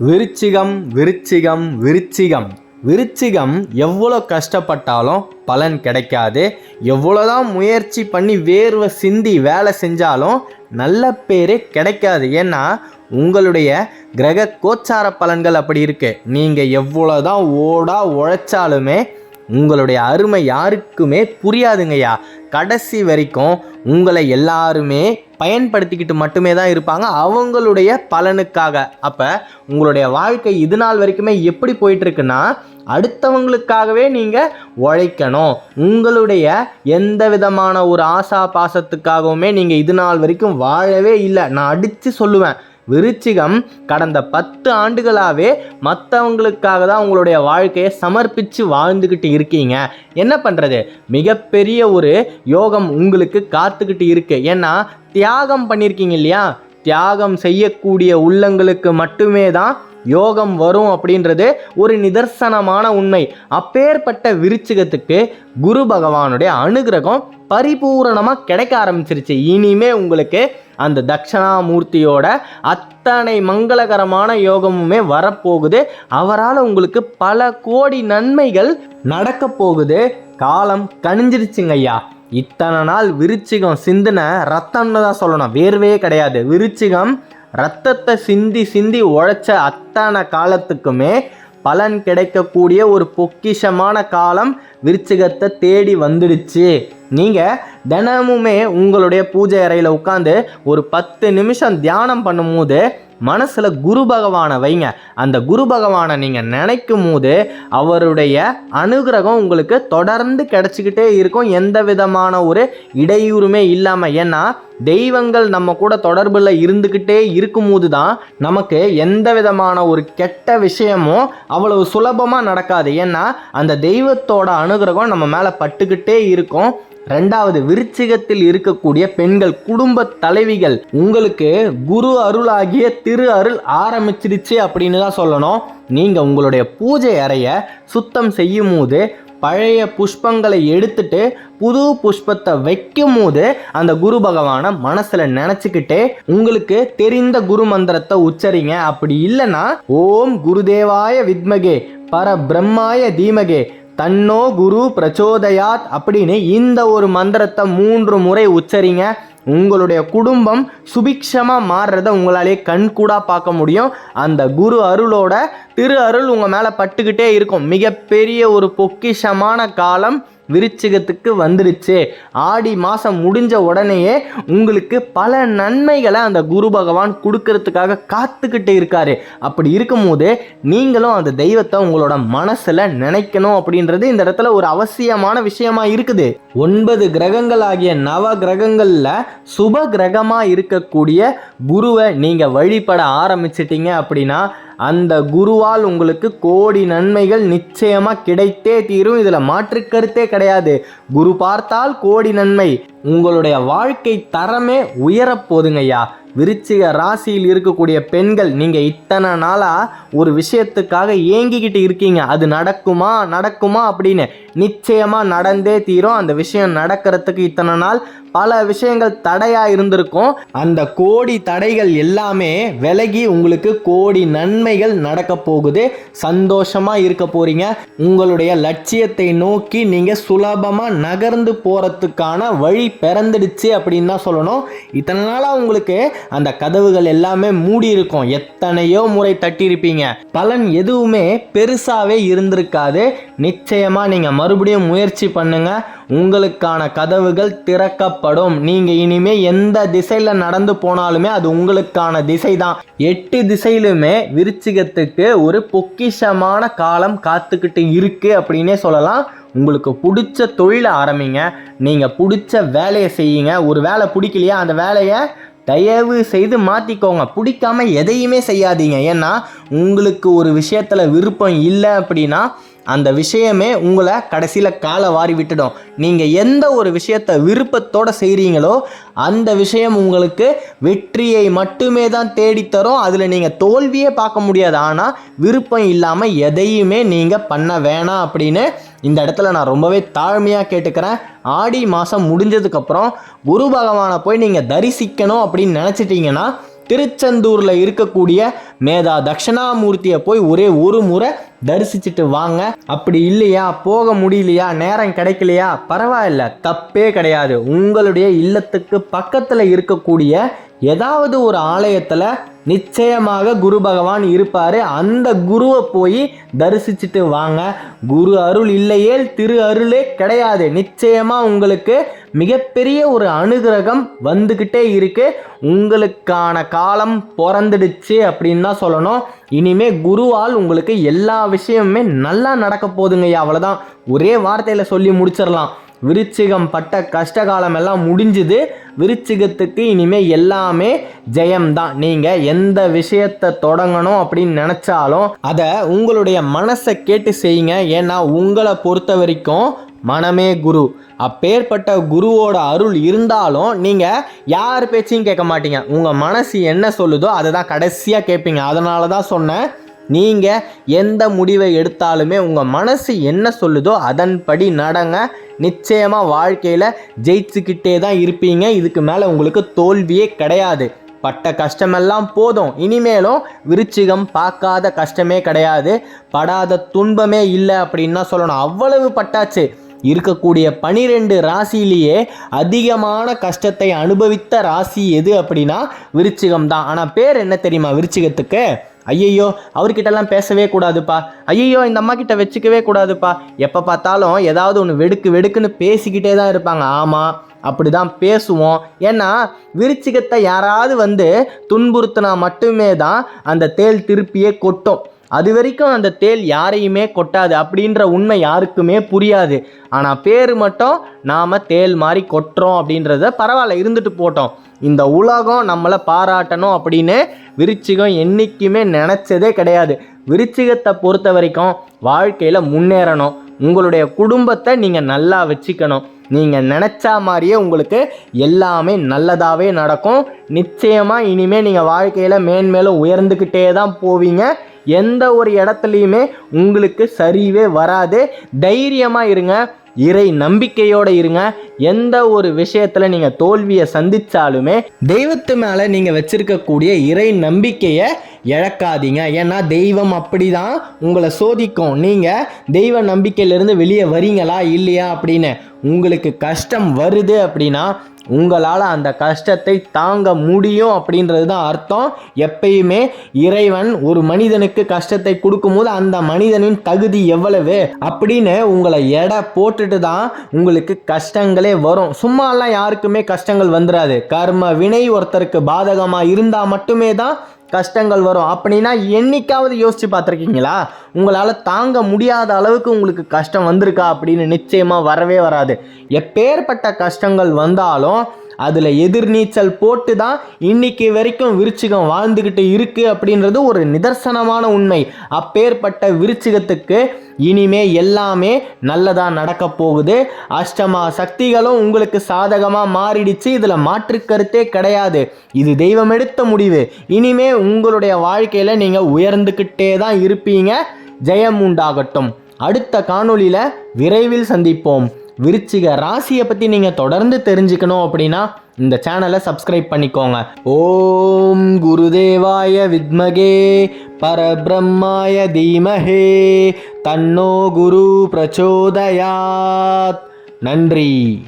விருச்சிகம் விருச்சிகம் விருச்சிகம். விருச்சிகம் எவ்வளோ கஷ்டப்பட்டாலும் பலன் கிடைக்காது. எவ்வளோதான் முயற்சி பண்ணி வேர்வை சிந்தி வேலை செஞ்சாலும் நல்ல பேரே கிடைக்காது. ஏன்னா உங்களுடைய கிரக கோச்சார பலன்கள் அப்படி இருக்குது நீங்கள் எவ்வளோதான் ஓடா உழைச்சாலுமே உங்களுடைய அருமை யாருக்குமே புரியாதுங்கய்யா. கடைசி வரைக்கும் உங்களை எல்லாருமே பயன்படுத்திக்கிட்டு மட்டுமே தான் இருப்பாங்க. அவங்களுடைய பலனுக்காக. அப்போ உங்களுடைய வாழ்க்கை இது நாள் வரைக்குமே எப்படி போயிட்டுருக்குன்னா அடுத்தவங்களுக்காகவே நீங்கள் உழைக்கணும். உங்களுடைய எந்த விதமான ஒரு ஆசா பாசத்துக்காகவுமே நீங்கள் இது நாள் வரைக்கும் வாழவே இல்லை. நான் அடித்து சொல்லுவேன். விருச்சிகம் கடந்த பத்து ஆண்டுகளாகவே மற்றவங்களுக்காக தான் உங்களுடைய வாழ்க்கையை சமர்ப்பித்து வாழ்ந்துக்கிட்டு இருக்கீங்க. என்ன பண்ணுறது மிகப்பெரிய ஒரு யோகம் உங்களுக்கு காத்துக்கிட்டு இருக்கு. ஏன்னா தியாகம் பண்ணியிருக்கீங்க இல்லையா? தியாகம் செய்யக்கூடிய உள்ளங்களுக்கு மட்டுமே தான் யோகம் வரும் அப்படின்றது ஒரு நிதர்சனமான உண்மை. அப்பேற்பட்ட விருச்சிகத்துக்கு குரு பகவானுடைய அனுகிரகம் பரிபூரணமாக கிடைக்க ஆரம்பிச்சிருச்சு. இனிமே உங்களுக்கு அந்த தட்சணாமூர்த்தியோட அத்தனை மங்களகரமான யோகமுமே வரப்போகுது. அவரால் உங்களுக்கு பல கோடி நன்மைகள் நடக்க போகுது. காலம் கணிஞ்சிருச்சுங்க ஐயா. இத்தனை நாள் விருச்சிகம் சிந்தின ரத்தம்னு தான் சொல்லணும். வேர்வே கிடையாது. விருச்சிகம் ரத்தத்தை சிந்தி சிந்தி உழைச்ச அத்தனை காலத்துக்குமே பலன் கிடைக்கக்கூடிய ஒரு பொக்கிஷமான காலம் விருச்சிகத்தை தேடி வந்துடுச்சு. நீங்கள் தினமுமே உங்களுடைய பூஜை அறையில் உட்காந்து ஒரு பத்து நிமிஷம் தியானம் பண்ணும்போது மனசில் குரு பகவானை வைங்க. அந்த குரு பகவானை நீங்கள் நினைக்கும் போது அவருடைய அனுகிரகம் உங்களுக்கு தொடர்ந்து கிடச்சிக்கிட்டே இருக்கும். எந்த விதமான ஒரு இடையூறுமே இல்லாமல் ஏன்னா தெய்வங்கள் நம்ம கூட தொடர்பில் இருந்துக்கிட்டே இருக்கும்போது தான் நமக்கு எந்த விதமான ஒரு கெட்ட விஷயமும் அவ்வளவு சுலபமாக நடக்காது. ஏன்னா அந்த தெய்வத்தோட அனு அனுகிரகம் நம்ம மேலே பட்டுக்கிட்டே இருக்கும். ரெண்டாவது விருச்சிகத்தில் இருக்கக்கூடிய பெண்கள் குடும்ப தலைவிகள் உங்களுக்கு குரு அருளாகிய திரு அருள் ஆரம்பிச்சிடுச்சு அப்படின்னு தான் சொல்லணும். நீங்கள் உங்களுடைய பூஜை அறையை சுத்தம் செய்யும் போது பழைய புஷ்பங்களை எடுத்துட்டு புது புஷ்பத்தை வைக்கும் போது அந்த குரு பகவானை மனசில் நினச்சிக்கிட்டே உங்களுக்கு தெரிந்த குரு மந்திரத்தை உச்சரிங்க. அப்படி இல்லைன்னா ஓம் குருதேவாய வித்மகே பர பிரம்மாய தீமகே தன்னோ குரு பிரச்சோதயாத் அப்படின்னு இந்த ஒரு மந்திரத்தை மூன்று முறை உச்சரிங்க. உங்களுடைய குடும்பம் சுபிக்ஷமாக மாறுறத உங்களாலே கண்கூடாக பார்க்க முடியும். அந்த குரு அருளோட திரு அருள் உங்கள் மேலே பட்டுக்கிட்டே இருக்கும். மிகப்பெரிய ஒரு பொக்கிஷமான காலம். விருச்சிகத்துக்கு வந்துருச்சு. ஆடி மாதம் முடிஞ்ச உடனேயே உங்களுக்கு பல நன்மைகளை அந்த குரு பகவான் கொடுக்கறதுக்காக காத்துக்கிட்டு இருக்காரு. அப்படி இருக்கும்போது நீங்களும் அந்த தெய்வத்தை உங்களோட மனசில் நினைக்கணும் அப்படின்றது இந்த இடத்துல ஒரு அவசியமான விஷயமா இருக்குது. ஒன்பது கிரகங்கள் ஆகிய நவ கிரகங்களில் சுப கிரகமாக இருக்கக்கூடிய குருவை நீங்கள் வழிபட ஆரம்பிச்சிட்டிங்க அப்படின்னா அந்த குருவால் உங்களுக்கு கோடி நன்மைகள் நிச்சயமாக கிடைத்தே தீரும். இதில் மாற்று கருத்தே கிடையாது. குரு பார்த்தால் கோடி நன்மை. உங்களுடைய வாழ்க்கை தரமே உயரப் போதுங்கய்யா. விருச்சிக ராசியில் இருக்கக்கூடிய பெண்கள் நீங்கள் இத்தனை நாளாக ஒரு விஷயத்துக்காக ஏங்கிக்கிட்டு இருக்கீங்க. அது நடக்குமா? நடக்குமா அப்படின்னு நிச்சயமாக நடந்தே தீரும். அந்த விஷயம் நடக்கிறதுக்கு இத்தனை நாள் பல விஷயங்கள் தடையாக இருந்திருக்கும். அந்த கோடி தடைகள் எல்லாமே விலகி உங்களுக்கு கோடி நன்மைகள் நடக்க போகுது. சந்தோஷமாக இருக்க போகிறீங்க உங்களுடைய லட்சியத்தை நோக்கி நீங்கள் சுலபமாக நகர்ந்து போகிறதுக்கான வழி பிறந்துடுச்சு அப்படின்னு தான் சொல்லணும். இத்தனை நாளாக உங்களுக்கு அந்த கதவுகள் எல்லாமே மூடி இருக்கும் எத்தனையோ முறை தட்டியிருப்பீங்க. பலன் எதுவுமே பெருசாகவே இருந்திருக்காது. நிச்சயமாக நீங்கள் மறுபடியும் முயற்சி பண்ணுங்கள் உங்களுக்கான கதவுகள் திறக்கப்படும். நீங்கள் இனிமே எந்த திசையில் நடந்து போனாலுமே அது உங்களுக்கான திசை தான் எட்டு திசையிலுமே விருச்சிகத்துக்கு ஒரு பொக்கிஷமான காலம் காத்துக்கிட்டு இருக்குது அப்படின்னே சொல்லலாம். உங்களுக்கு பிடிச்ச தொழிலை ஆரம்பிங்க. நீங்கள் பிடிச்ச வேலையை செய்யுங்க. ஒரு வேலை பிடிக்கலையா? அந்த வேலையை தயவு செய்து மாற்றிக்கோங்க பிடிக்காம எதையுமே செய்யாதீங்க. ஏன்னா உங்களுக்கு ஒரு விஷயத்தில் விருப்பம் இல்லை அப்படின்னா அந்த விஷயமே உங்களை கடைசியில் காலை வாரி விட்டுடும். நீங்கள் எந்த ஒரு விஷயத்தை விருப்பத்தோடு செய்கிறீங்களோ அந்த விஷயம் உங்களுக்கு வெற்றியை மட்டுமே தான் தேடித்தரும் அதில் நீங்கள் தோல்வியே பார்க்க முடியாது. ஆனால் விருப்பம் இல்லாமல் எதையுமே நீங்கள் பண்ண வேணாம் அப்படின்னு இந்த இடத்துல நான் ரொம்பவே தாழ்மையாக கேட்டுக்கிறேன். ஆடி மாதம் முடிஞ்சதுக்கப்புறம் குரு பகவானை போய் நீங்கள் தரிசிக்கணும் அப்படின்னு நினச்சிட்டிங்கன்னா திருச்செந்தூரில் இருக்கக்கூடிய மேதா தட்சிணாமூர்த்தியை போய் ஒரே ஒரு முறை தரிசிச்சுட்டு வாங்க. அப்படி இல்லையா? போக முடியலையா? நேரம் கிடைக்கலையா? பரவாயில்ல. தப்பே கிடையாது. உங்களுடைய இல்லத்துக்கு பக்கத்தில் இருக்கக்கூடிய ஏதாவது ஒரு ஆலயத்தில் நிச்சயமாக குரு பகவான் இருப்பார். அந்த குருவை போய் தரிசிச்சுட்டு வாங்க. குரு அருள் இல்லையேல் திரு அருளே கிடையாது. நிச்சயமாக உங்களுக்கு மிகப்பெரிய ஒரு அனுகிரகம் வந்துக்கிட்டே இருக்கு. உங்களுக்கான காலம் பிறந்துடுச்சு அப்படின்னு தான் சொல்லணும். இனிமே குருவால் உங்களுக்கு எல்லா விஷயமுமே நல்லா நடக்க போதுங்கய்யா அவ்வளோதான் ஒரே வார்த்தையில் சொல்லி முடிச்சிடலாம். விருச்சிகம் பட்ட கஷ்டகாலம் எல்லாம் முடிஞ்சுது. விருச்சிகத்துக்கு இனிமேல் எல்லாமே ஜெயம்தான். நீங்கள் எந்த விஷயத்தை தொடங்கணும் அப்படின்னு நினச்சாலும் அதை உங்களுடைய மனசை கேட்டு செய்யுங்க. ஏன்னா உங்களை பொறுத்த வரைக்கும் மனமே குரு. அப்பேற்பட்ட குருவோட அருள் இருந்தாலும் நீங்கள் யார் பேச்சையும் கேட்க மாட்டீங்க. உங்கள் மனசு என்ன சொல்லுதோ அதை தான் கடைசியாக கேட்பீங்க. அதனால தான் சொன்னேன். நீங்கள் எந்த முடிவை எடுத்தாலுமே உங்கள் மனசு என்ன சொல்லுதோ அதன்படி நடங்க. நிச்சயமாக வாழ்க்கையில் ஜெயிச்சுக்கிட்டே தான் இருப்பீங்க. இதுக்கு மேலே உங்களுக்கு தோல்வியே கிடையாது. பட்ட கஷ்டமெல்லாம் போதும். இனிமேலும் விருச்சிகம் பார்க்காத கஷ்டமே கிடையாது. படாத துன்பமே இல்லை அப்படின்னு தான் சொல்லணும். அவ்வளவு பட்டாச்சு. இருக்கக்கூடிய பனிரெண்டு ராசியிலேயே அதிகமான கஷ்டத்தை அனுபவித்த ராசி எது அப்படின்னா விருச்சிகம் தான். ஆனால் பேர் என்ன தெரியுமா விருச்சிகத்துக்கு? ஐயையோ அவர்கிட்டலாம் பேசவே கூடாதுப்பா. ஐயையோ இந்த அம்மா கிட்ட வச்சுக்கவே கூடாதுப்பா. எப்போ பார்த்தாலும் ஏதாவது ஒன்று வெடுக்கு வெடுக்குன்னு பேசிக்கிட்டே தான் இருப்பாங்க. ஆமாம் அப்படி தான் பேசுவோம். ஏன்னா விருச்சிகத்தை யாராவது வந்து துன்புறுத்தினா மட்டுமே தான் அந்த தேல் திருப்பியே கொட்டும். அது வரைக்கும் அந்த தேல் யாரையுமே கொட்டாது அப்படின்ற உண்மை யாருக்குமே புரியாது. ஆனால் பேர் மட்டும் நாம் தேல் மாதிரி கொட்டுறோம் அப்படின்றத பரவாயில்ல இருந்துட்டு போட்டோம். இந்த உலகம் நம்மளை பாராட்டணும் அப்படின்னு விருச்சிகம் என்றைக்குமே நினச்சதே கிடையாது. விருச்சிகத்தை பொறுத்த வரைக்கும் வாழ்க்கையில் முன்னேறணும். உங்களுடைய குடும்பத்தை நீங்கள் நல்லா வச்சுக்கணும். நீங்கள் நினச்சா மாதிரியே உங்களுக்கு எல்லாமே நல்லதாகவே நடக்கும். நிச்சயமாக இனிமேல் நீங்கள் வாழ்க்கையில் மேன்மேலும் உயர்ந்துக்கிட்டே தான் போவீங்க. எந்த ஒரு இடத்துலையுமே உங்களுக்கு சரிவே வராது. தைரியமாக இருங்க. இறை நம்பிக்கையோடு இருங்க. எந்த ஒரு விஷயத்தில் நீங்கள் தோல்வியை சந்தித்தாலுமே தெய்வத்து மேலே நீங்கள் வச்சுருக்கக்கூடிய இறை நம்பிக்கையை இழக்காதீங்க. ஏன்னா தெய்வம் அப்படி தான் உங்களை சோதிக்கும். நீங்கள் தெய்வ நம்பிக்கையிலேருந்து வெளியே வரீங்களா இல்லையா அப்படின்னு உங்களுக்கு கஷ்டம் வருது அப்படின்னா உங்களால் அந்த கஷ்டத்தை தாங்க முடியும் அப்படின்றது தான் அர்த்தம். எப்பயுமே இறைவன் ஒரு மனிதனுக்கு கஷ்டத்தை கொடுக்கும்போது அந்த மனிதனின் தகுதி எவ்வளவு அப்படின்னு உங்களை எடை போட்டுட்டு தான் உங்களுக்கு கஷ்டங்களே வரும். சும்மாலாம் யாருக்குமே கஷ்டங்கள் வந்துடாது கர்ம வினை ஒருத்தருக்கு பாதகமாக இருந்தால் மட்டுமே தான் கஷ்டங்கள் வரும். அப்படின்னா என்னைக்காவது யோசித்து பார்த்துருக்கீங்களா? உங்களால் தாங்க முடியாத அளவுக்கு உங்களுக்கு கஷ்டம் வந்திருக்கா? அப்படின்னு நிச்சயமாக வரவே வராது. எப்பேற்பட்ட கஷ்டங்கள் வந்தாலும் அதில் எதிர்நீச்சல் போட்டு தான் இன்னைக்கு வரைக்கும் விருச்சிகம் வாழ்ந்துக்கிட்டு இருக்குது அப்படின்றது ஒரு நிதர்சனமான உண்மை. அப்பேற்பட்ட விருச்சிகத்துக்கு இனிமே எல்லாமே நல்லதாக நடக்க போகுது. அஷ்டமா சக்திகளும் உங்களுக்கு சாதகமாக மாறிடுச்சு. இதில் மாற்று கருத்தே கிடையாது. இது தெய்வம் எடுத்த முடிவு. இனிமே உங்களுடைய வாழ்க்கையில் நீங்கள் உயர்ந்துக்கிட்டே தான் இருப்பீங்க. ஜெயம் உண்டாகட்டும். அடுத்த காணொளியில் விரைவில் சந்திப்போம். விருச்சிக ராசியை பற்றி நீங்கள் தொடர்ந்து தெரிஞ்சுக்கணும் அப்படின்னா இந்த சேனலை சப்ஸ்கிரைப் பண்ணிக்கோங்க. ஓம் குருதேவாய வித்மகே பரபிரம்மாய தீமஹே தன்னோ குரு பிரச்சோதயாத். நன்றி.